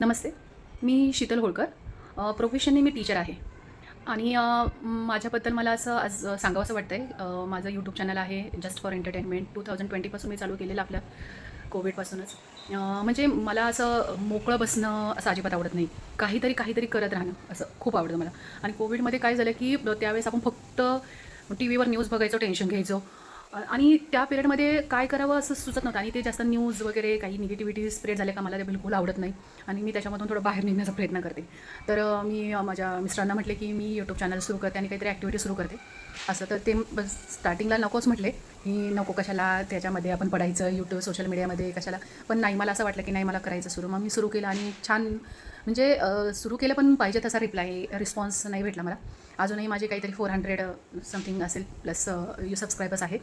नमस्ते. मी शीतल होळकर. प्रोफेशनने मी टीचर आहे. आणि माझ्याबद्दल मला असं आज सांगावंसं वाटतं आहे माझं यूट्यूब चॅनल आहे just for entertainment two thousand ट्वेंटीपासून मी चालू केलेलं आपल्या कोविडपासूनच म्हणजे मला असं मोकळं बसणं असं अजिबात आवडत नाही. काहीतरी काहीतरी करत राहणं असं खूप आवडतं मला. आणि कोविडमध्ये काय झालं की त्यावेळेस आपण फक्त टी व्हीवर न्यूज बघायचो टेन्शन घ्यायचो. आणि त्या पिरियडमध्ये काय करावं असं सुचत नव्हतं. आणि ते जास्त न्यूज वगैरे काही निगेटिव्हिटी स्प्रेड झाले का मला ते बिलकुल आवडत नाही. आणि मी त्याच्यामधून थोडं बाहेर निघण्याचा प्रयत्न करते. तर मी माझ्या मिस्टरांना म्हटले की मी यूट्यूब चॅनल सुरू करते आणि काहीतरी ॲक्टिव्हिटी सुरू करते. असं तर ते बस स्टार्टिंगला नकोच म्हटले. ही नको कशाला त्याच्यामध्ये आपण पडायचं यूट्यूब सोशल मीडियामध्ये कशाला. पण नाही मला असं वाटलं की नाही मला करायचं सुरू. मग मी सुरू केलं आणि छान म्हणजे सुरू केलं पण पाहिजे तसा रिप्लाय रिस्पॉन्स नाही भेटला मला. अजूनही माझे काहीतरी फोर हंड्रेड समथिंग असेल प्लस यू सबस्क्रायबर्स आहे.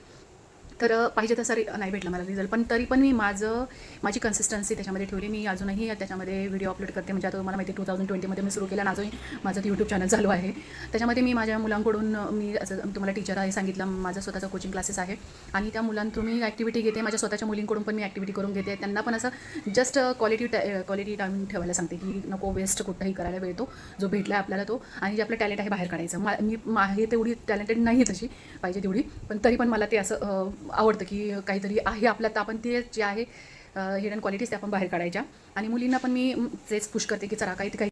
तर पाहिजे तसा रि नाही भेटला मला रिझल्ट पण तरी पण मी माझं माझी कन्सिस्टन्सी त्याच्यामध्ये ठेवली. मी अजूनही त्याच्यामध्ये व्हिडिओ अपलोड करते. म्हणजे आता मला माहिती टू थाउजंड ट्वेंटीमध्ये मी सुरू केला आणि अजूनही माझं यूट्यूब चॅनल चालू आहे. त्याच्यामध्ये मी माझ्या मुलांकडून मी असं तुम्हाला टीचर आहे सांगितलं माझं स्वतःचं कोचिंग क्लासेस आहे. आणि त्या मुलांतून मी ॲक्टिव्हिटी घेते. माझ्या स्वतःच्या मुलींकडून पण मी ॲक्टिव्हिटी करून घेते. त्यांना पण असं जस्ट क्वालिटी क्वालिटी टाईम ठेवायला सांगते की नको वेस्ट कुठंही करायला मिळतो जो भेटला आपल्याला तो. आणि जे आपलं टॅलेंट आहे बाहेर काढायचं. मा मी मा तेवढी टॅलेंटेड नाही आहे तशी पाहिजे तेवढी. पण तरी पण मला ते असं आवडतं की काहीतरी आहे आपल्यात तर आपण ते जे आहे हिडन क्वालिटीज त्या आपण बाहेर काढायच्या. आणि मुलींना पण मी तेच पुश करते की चला काही काही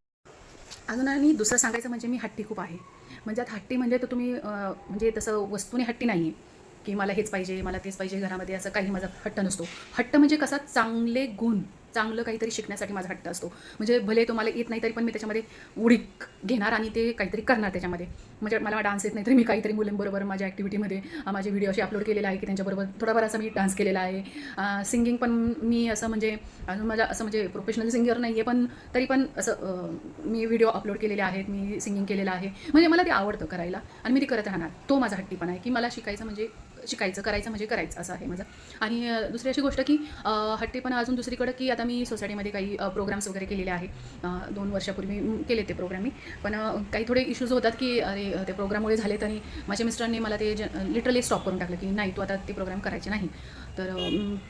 अजून आणि दुसरं सांगायचं म्हणजे मी हट्टी खूप आहे. म्हणजे आता हट्टी म्हणजे तर तुम्ही म्हणजे तसं वस्तूने हट्टी नाही आहे की मला हेच पाहिजे मला तेच पाहिजे घरामध्ये असं काही माझा हट्ट नसतो. हट्ट म्हणजे कसा? चांगले गुण. चांगलं काहीतरी शिकण्यासाठी माझा हट्ट असतो. म्हणजे भले तो मला येत नाही तरी पण मी त्याच्यामध्ये उडी घेणार आणि ते काहीतरी करणार त्याच्यामध्ये. म्हणजे मला डान्स येत नाही तरी मी काहीतरी मुलींबरोबर माझ्या ॲक्टिव्हिटीमध्ये माझे व्हिडिओ असे अपलोड केलेला आहे की त्यांच्याबरोबर थोडाफार असं मी डान्स केलेला आहे. सिंगिंग पण मी असं म्हणजे अजून माझ्या असं म्हणजे प्रोफेशनल सिंगर नाही आहे पण तरी पण असं मी व्हिडिओ अपलोड केलेले आहेत मी सिंगिंग केलेलं आहे. म्हणजे मला ते आवडतं करायला आणि मी ते करत राहणार. तो माझा हट्टीपणा आहे की मला शिकायचं म्हणजे शिकायचं करायचं म्हणजे करायचं असं आहे माझं. आणि दुसरी अशी गोष्ट की हट्टीपणा अजून दुसरीकडं की आता मी सोसायटीमध्ये काही प्रोग्राम्स वगैरे केलेले आहे. दोन वर्षापूर्वी केले ते प्रोग्राम मी. पण काही थोडे इश्यूज होतात की अरे ते प्रोग्राममुळे झालेत आणि माझ्या मिस्टरांनी मला ते लिटरली स्टॉप करून टाकलं की नाही तू आता ते प्रोग्राम करायचे नाही. तर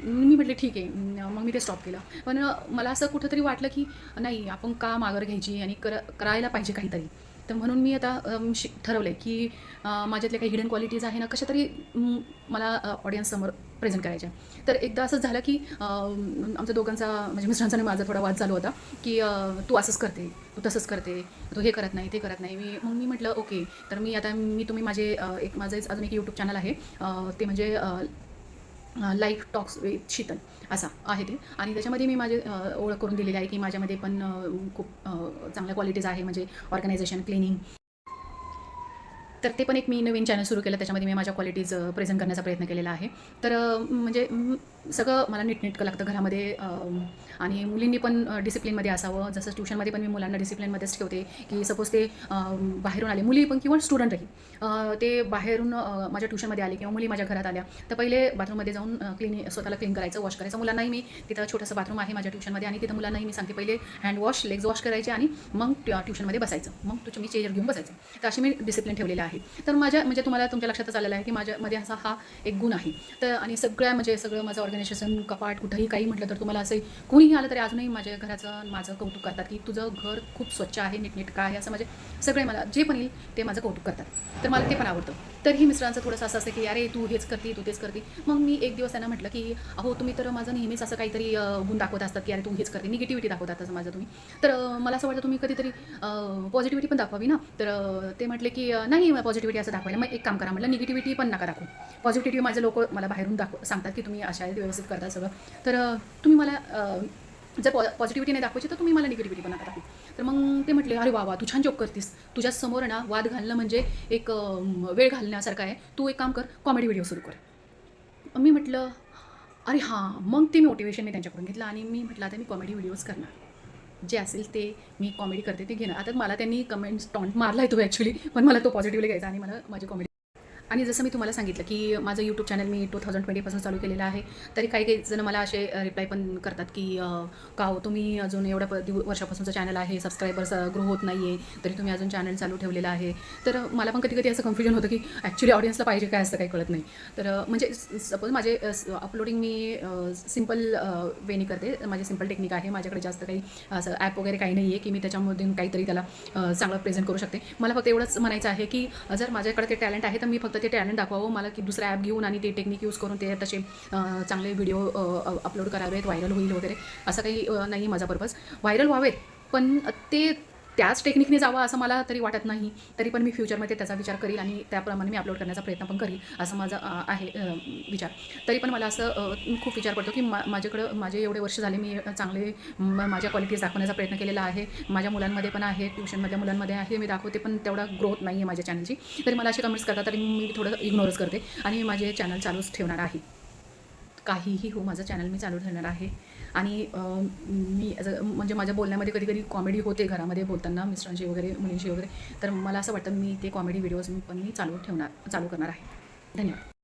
मी म्हटले ठीक आहे मग मी ते स्टॉप केलं. पण मला असं कुठंतरी वाटलं की नाही आपण का माघार घ्यायची आणि कर करायला पाहिजे काहीतरी. तर म्हणून मी आता अम, शि ठरवलं आहे की माझ्यातल्या काही हिडन क्वालिटीज आहे ना कशा तरी मला ऑडियन्ससमोर प्रेझेंट करायच्या तर एकदा असंच झालं की आमच्या दोघांचा म्हणजे मिस्टरांचा आणि माझा थोडा वाद चालू होता की तू असंच करते तू तसंच करते तू हे करत नाही ते करत नाही. मी मग मी म्हटलं ओके. तर मी आता मी तुम्ही माझे एक माझं एक- अजून एक यूट्यूब चॅनल आहे. ते म्हणजे लाईफ टॉक्स विथ शीतल असा आहे ते. आणि त्याच्यामध्ये मी माझे ओळख करून दिलेली आहे की माझ्यामध्ये पण खूप चांगल्या क्वालिटीज आहे. म्हणजे ऑर्गनायझेशन क्लिनिंग तर ते पण एक मी नवीन चॅनल सुरू केलं. त्याच्यामध्ये मी माझ्या क्वालिटीज प्रेझेंट करण्याचा प्रयत्न केलेला आहे. तर म्हणजे सगळं मला नीटनेटकं लागतं घरामध्ये आणि मुलींनी पण डिसिप्लिनमध्ये असावं. जसं ट्युशनमध्ये पण मी मुलांना डिसिप्लिनमध्येच ठेवते की सपोज ते बाहेरून आले मुली पण किंवा स्टुडंटही ते बाहेरून माझ्या ट्युशनमध्ये आले किंवा मुली माझ्या घरात आल्या तर पहिले बाथरूममध्ये जाऊन क्लीन स्वतःला क्लीन करायचं वॉश करायचं. मुलांनाही मी तिथं छोटंसं बाथरूम आहे माझ्या ट्युशनमध्ये आणि तिथं मुलांनाही मी सांगते पहिले हँड वॉश लेग्स वॉश करायचे आणि मग ट्युशनमध्ये बसायचं. मग तुम्ही मी चेअर घेऊन बसायचं. तर अशी मी डिसिप्लिन ठेवलेलं आहे. तर माझ्या म्हणजे तुम्हाला तुमच्या लक्षातच आलेलं आहे की माझ्यामध्ये असा हा एक गुण आहे. तर आणि सगळ्या म्हणजे सगळं माझं ऑर्गनायझेशन कपाट कुठंही काही म्हटलं तर तुम्हाला असं कोणीही आलं तरी अजूनही माझ्या घराचं माझं कौतुक करतात की तुझं घर खूप स्वच्छ आहे नीटनेटकं आहे असं म्हणजे सगळे मला जे पण येईल ते माझं कौतुक करतात. तर मला ते पण आवडतं. तरीही मिस्टरांचं थोडंसं असं असतं की अरे तू हेच करते तू तेच करते. मग मी एक दिवस त्यांना म्हटलं की अहो तुम्ही तर माझं नेहमीच असं काहीतरी गुण दाखवत असतात की अरे तू हेच करते निगेटिव्हिटी दाखवतात असं माझं तुम्ही. तर मला असं वाटतं तुम्ही कधीतरी पॉझिटिव्हिटी पण दाखवावी ना? तर ते म्हटले की नाही पॉझिटिव्हिटी असं दाखवायला मग एक काम करा. म्हटलं निगेटिव्हिटी पण नका दाखवू. पॉझिटिव्हिटी माझे लोक मला बाहेरून दाखव सांगतात की तुम्ही अशा आहेत, व्यवस्थित करता सगळं. तर तुम्ही मला जर पॉ पॉझिटिव्हिटी नाही दाखवायची तर तुम्ही मला निगेटिव्हिटी पण नका दाखवू. तर मग ते म्हटले अरे वा वा तू छान जॉब करतीस. तुझ्या समोर ना वाद घालणं म्हणजे एक वेळ घालण्यासारखा आहे. तू एक काम कर कॉमेडी व्हिडिओ सुरू कर. मी म्हटलं अरे हां. मग ते मोटिवेशन मी त्यांच्याकडून घेतलं आणि मी म्हटलं आता मी कॉमेडी व्हिडिओज करणार. जे असेल ते मी कॉमेडी करते ते घेणार. आता मला त्यांनी कमेंट्स टॉन्ट मारला आहे तो ॲक्च्युली पण मला तो पॉझिटिव्हली घ्यायचा आणि मला माझी कॉमेडी आणि जसं मी तुम्हाला सांगितलं की माझं यूट्यूब चॅनल मी टू थाउजंड ट्वेंटीपासून चालू केलेलं आहे तरी काही काही जण मला असे रिप्लाय पण करतात की का हो तुम्ही अजून एवढ्या प- दिव वर्षापासूनचं चॅनल आहे सबस्क्रायबर्स ग्रो होत नाही आहे तरी तुम्ही अजून चॅनल चालू ठेवलेलं आहे. तर मला पण कधी कधी असं कन्फ्युजन होतं की ॲक्च्युली ऑडियन्सला पाहिजे काय असं काही कळत नाही. तर म्हणजे सपोज माझे अपलोडिंग मी सिंपल वेनी करते. माझी सिंपल टेक्निक आहे. माझ्याकडे जास्त काही असं ॲप वगैरे काही नाही आहे की मी त्याच्यामधून काहीतरी त्याला चांगलं प्रेझेंट करू शकते. मला फक्त एवढंच म्हणायचं आहे की जर माझ्याकडे ते टॅलेंट आहे तर मी फक्त ते टॅलेंट दाखवावं. मला की दुसरा ॲप घेऊन आणि ते टेक्निक यूज करून ते तसे चांगले व्हिडिओ अपलोड करावेत व्हायरल होईल वगैरे. असं काही नाही आहे माझा पर्पज व्हायरल व्हावेत पण ते त्याच टेक्निकने जावं असं मला तरी वाटत नाही. तरी पण मी फ्युचरमध्ये त्याचा विचार करील आणि त्याप्रमाणे मी अपलोड करण्याचा प्रयत्न पण करील असं माझा आहे विचार. तरी पण मला असं खूप विचार पडतो की मा माझ्याकडं माझे एवढे वर्ष झाले मी चांगले म- माझ्या क्वालिटीज दाखवण्याचा प्रयत्न केलेला आहे. माझ्या मुलांमध्ये पण आहे ट्युशनमधल्या मुलांमध्ये आहे मी दाखवते पण तेवढा ग्रोथ नाही आहे माझ्या चॅनलची तरी मला असे कमेंट्स करतात तरी मी थोडं इग्नोरच करते आणि माझे चॅनल चालूच ठेवणार आहे. काहीही हो माझं चॅनल मी चालू ठेवणार आहे. आणि मी म्हणजे माझ्या बोलण्यामध्ये कधी कधी कॉमेडी होते घरामध्ये बोलताना मिस्टरांशी वगैरे मुलींशी वगैरे. तर मला असं वाटतं मी ते कॉमेडी व्हिडिओज मी पण मी चालू ठेवणार चालू करणार आहे. धन्यवाद.